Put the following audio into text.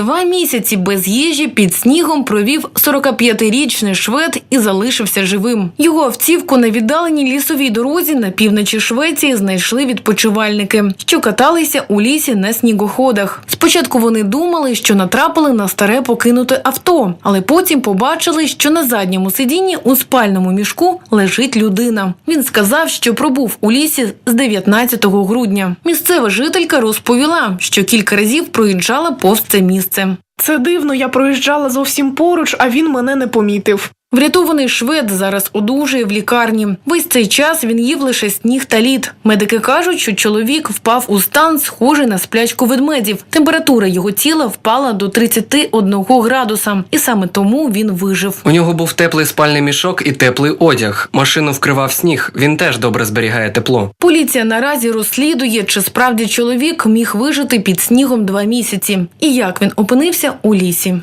Два місяці без їжі під снігом провів 45-річний швед і залишився живим. Його автівку на віддаленій лісовій дорозі на півночі Швеції знайшли відпочивальники, що каталися у лісі на снігоходах. Спочатку вони думали, що натрапили на старе покинуте авто, але потім побачили, що на задньому сидінні у спальному мішку лежить людина. Він сказав, що пробув у лісі з 19 грудня. Місцева жителька розповіла, що кілька разів проїжджала повз це місце. Це дивно, я проїжджала зовсім поруч, а він мене не помітив. Врятований швед зараз одужує в лікарні. Весь цей час він їв лише сніг та лід. Медики кажуть, що чоловік впав у стан, схожий на сплячку ведмедів. Температура його тіла впала до 31 градуса, і саме тому він вижив. У нього був теплий спальний мішок і теплий одяг. Машину вкривав сніг. Він теж добре зберігає тепло. Поліція наразі розслідує, чи справді чоловік міг вижити під снігом два місяці, і як він опинився у лісі.